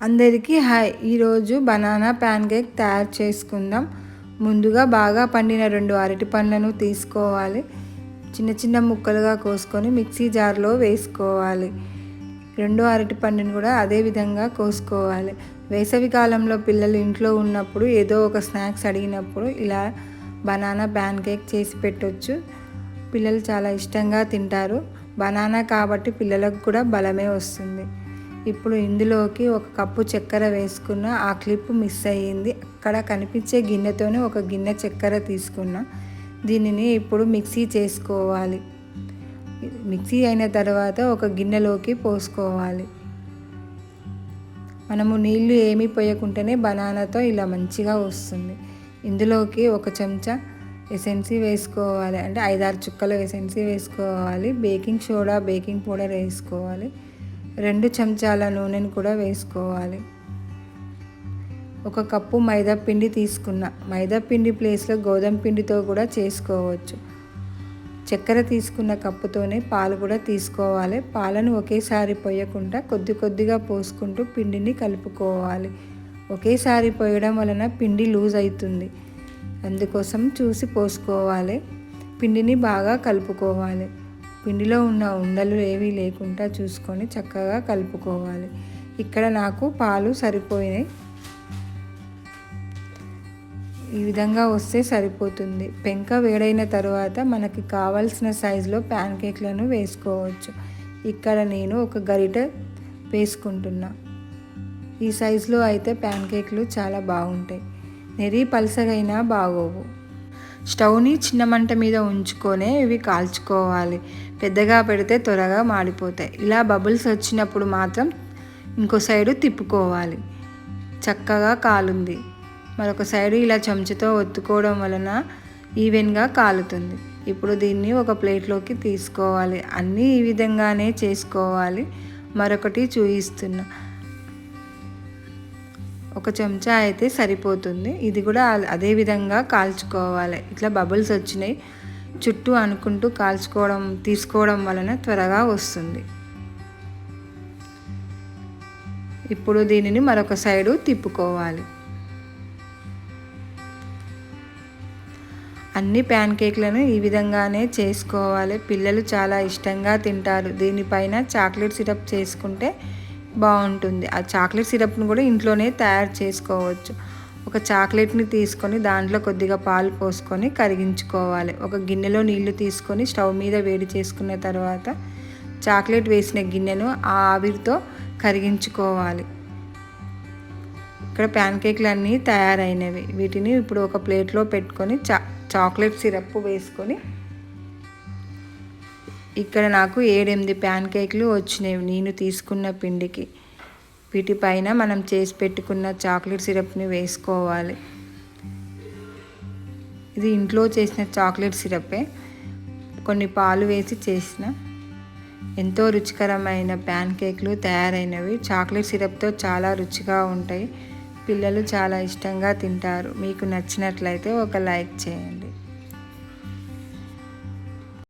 అందరికీ హాయ్. ఈరోజు banana pan cake తయారు చేసుకుందాం. ముందుగా బాగా పండిన రెండు అరటి పండ్లను తీసుకోవాలి. చిన్న చిన్న ముక్కలుగా కోసుకొని మిక్సీ జార్లో వేసుకోవాలి. రెండు అరటి పండుని కూడా అదే విధంగా కోసుకోవాలి. వేసవి కాలంలో పిల్లలు ఇంట్లో ఉన్నప్పుడు ఏదో ఒక స్నాక్స్ అడిగినప్పుడు ఇలా బనానా ప్యాన్ కేక్ చేసి పెట్టవచ్చు పిల్లలు చాలా ఇష్టంగా తింటారు. బనానా కాబట్టి పిల్లలకు కూడా బలమే వస్తుంది. ఇప్పుడు ఇందులోకి ఒక కప్పు చక్కెర వేసుకున్న ఆ క్లిప్ మిస్ అయ్యింది. అక్కడ కనిపించే గిన్నెతోనే ఒక గిన్నె చక్కెర తీసుకున్నా. దీనిని ఇప్పుడు మిక్సీ చేసుకోవాలి. మిక్సీ అయిన తర్వాత ఒక గిన్నెలోకి పోసుకోవాలి. మనము నీళ్ళు ఏమీ పోయకుంటేనే బనానాతో ఇలా మంచిగా వస్తుంది. ఇందులోకి ఒక చెంచా ఎసెన్సీ వేసుకోవాలి. అంటే ఐదారు చుక్కలు ఎసెన్సీ వేసుకోవాలి. బేకింగ్ సోడా బేకింగ్ పౌడర్ వేసుకోవాలి. రెండు చెంచాల నూనెను కూడా వేసుకోవాలి. ఒక కప్పు మైదా పిండి తీసుకున్న. మైదా పిండి ప్లేస్లో గోధుమ పిండితో కూడా చేసుకోవచ్చు. చక్కెర తీసుకున్న కప్పుతోనే పాలు కూడా తీసుకోవాలి. పాలను ఒకేసారి పోయకుండా కొద్ది కొద్దిగా పోసుకుంటూ పిండిని కలుపుకోవాలి. ఒకేసారి పోయడం వలన పిండి లూజ్ అవుతుంది. అందుకోసం చూసి పోసుకోవాలి. పిండిని బాగా కలుపుకోవాలి. పిండిలో ఉన్న ఉండలు ఏవీ లేకుండా చూసుకొని చక్కగా కలుపుకోవాలి. ఇక్కడ నాకు పాలు సరిపోయినాయి. ఈ విధంగా వస్తే సరిపోతుంది. పెంక వేడైన తర్వాత మనకి కావాల్సిన సైజులో ప్యాన్ కేక్లను వేసుకోవచ్చు. ఇక్కడ నేను ఒక గరిట వేసుకుంటున్నా. ఈ సైజులో అయితే ప్యాన్ కేక్లు చాలా బాగుంటాయి. నెరీ పలసగైనా బాగోవు. స్టవ్ని చిన్న మంట మీద ఉంచుకొనే ఇవి కాల్చుకోవాలి. పెద్దగా పెడితే త్వరగా మాడిపోతాయి. ఇలా బబుల్స్ వచ్చినప్పుడు మాత్రం ఇంకో సైడు తిప్పుకోవాలి. చక్కగా కాలుంది. మరొక సైడు ఇలా చెంచుతో ఒత్తుకోవడం వలన ఈవెన్గా కాలుతుంది. ఇప్పుడు దీన్ని ఒక ప్లేట్లోకి తీసుకోవాలి. అన్నీ ఈ విధంగానే చేసుకోవాలి. మరొకటి చూపిస్తున్నా ఒక చెంచా అయితే సరిపోతుంది. ఇది కూడా అదే విధంగా కాల్చుకోవాలి. ఇట్లా బబుల్స్ వచ్చినాయి. చుట్టూ అనుకుంటూ కాల్చుకోవడం తీసుకోవడం వలన త్వరగా వస్తుంది. ఇప్పుడు దీనిని మరొక సైడు తిప్పుకోవాలి. అన్ని ప్యాన్ కేక్లను ఈ విధంగానే చేసుకోవాలి. పిల్లలు చాలా ఇష్టంగా తింటారు. దీనిపైన చాక్లెట్ సిరప్ చేసుకుంటే బాగుంటుంది. ఆ చాక్లెట్ సిరప్ను కూడా ఇంట్లోనే తయారు చేసుకోవచ్చు. ఒక చాక్లెట్ని తీసుకొని దాంట్లో కొద్దిగా పాలు పోసుకొని కరిగించుకోవాలి. ఒక గిన్నెలో నీళ్ళు తీసుకొని స్టవ్ మీద వేడి చేసుకున్న తర్వాత చాక్లెట్ వేసిన గిన్నెను ఆ ఆవిరితో కరిగించుకోవాలి. ఇక్కడ ప్యాన్ కేక్లు అన్నీ తయారైనవి. వీటిని ఇప్పుడు ఒక ప్లేట్లో పెట్టుకొని చా చాక్లెట్ సిరప్ వేసుకొని ఇక్కడ నాకు ఏడెనిమిది ప్యాన్ కేక్లు వచ్చినాయి నేను తీసుకున్న పిండికి. వీటిపైన మనం చేసి పెట్టుకున్న చాక్లెట్ సిరప్ని వేసుకోవాలి. ఇది ఇంట్లో చేసిన చాక్లెట్ సిరపే. కొన్ని పాలు వేసి చేసిన. ఎంతో రుచికరమైన ప్యాన్ కేక్లు తయారైనవి. చాక్లెట్ సిరప్తో చాలా రుచిగా ఉంటాయి. పిల్లలు చాలా ఇష్టంగా తింటారు. మీకు నచ్చినట్లయితే ఒక లైక్ చేయండి.